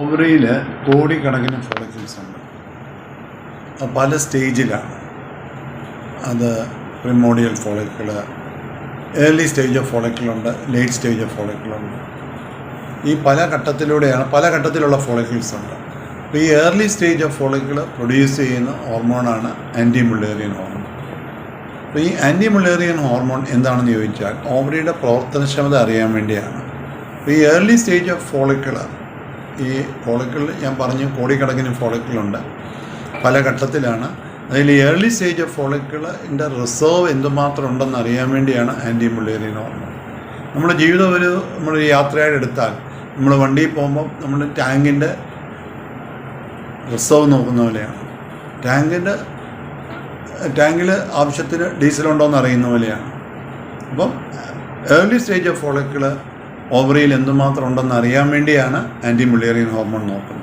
ഓവറിയിൽ കോടിക്കണക്കിന് ഫോളിക്കിൾസ് ഉണ്ട്. പല സ്റ്റേജിലാണ് അത് primordial follicle early stage of ഫോളിക്കിളുണ്ട് late stage of ഫോളിക്കിളുണ്ട് ഈ പല ഘട്ടത്തിലൂടെയാണ് പല ഘട്ടത്തിലുള്ള ഫോളിക്കിൾസ് ഉണ്ട്. അപ്പോൾ ഈ early stage of follicle produce ചെയ്യുന്ന ഹോർമോണാണ് ആന്റി മുള്ളേറിയൻ ഹോർമോൺ അപ്പോൾ ഈ ആന്റി മുള്ളേറിയൻ ഹോർമോൺ എന്താണെന്ന് ചോദിച്ചാൽ ഓവറിയുടെ പ്രവർത്തനക്ഷമത അറിയാൻ വേണ്ടിയാണ്. അപ്പോൾ ഈ ഏർലി സ്റ്റേജ് ഓഫ് ഫോളിക്കിൾ ഈ ഫോളിക്കിൾ ഞാൻ പറഞ്ഞു കോടിക്കണക്കിന് ഫോളിക്കിളുണ്ട് പല ഘട്ടത്തിലാണ്. അതിൽ ഏർലി സ്റ്റേജ് ഓഫ് ഫോളിക്കിളിന്റെ റിസർവ് എന്തുമാത്രം ഉണ്ടെന്ന് അറിയാൻ വേണ്ടിയാണ് ആന്റി മുള്ളേറിയൻ ഓർമ്മ നമ്മുടെ ജീവിതം ഒരു നമ്മളൊരു യാത്രയായിട്ട് എടുത്താൽ നമ്മൾ വണ്ടിയിൽ പോകുമ്പോൾ നമ്മൾ ടാങ്കിന്റെ റിസർവ് നോക്കുന്ന പോലെയാണ്. ടാങ്കിന്റെ ടാങ്കിൽ ആവശ്യത്തിന് ഡീസലുണ്ടോ എന്ന് അറിയുന്ന പോലെയാണ്. അപ്പം ഏർലി സ്റ്റേജ് ഓഫ് ഫോളിക്കിൾ ഓവറിയിൽ എന്തുമാത്രം ഉണ്ടെന്ന് അറിയാൻ വേണ്ടിയാണ് ആന്റി മുള്ളേറിയൻ ഹോർമോൺ നോക്കുന്നത്.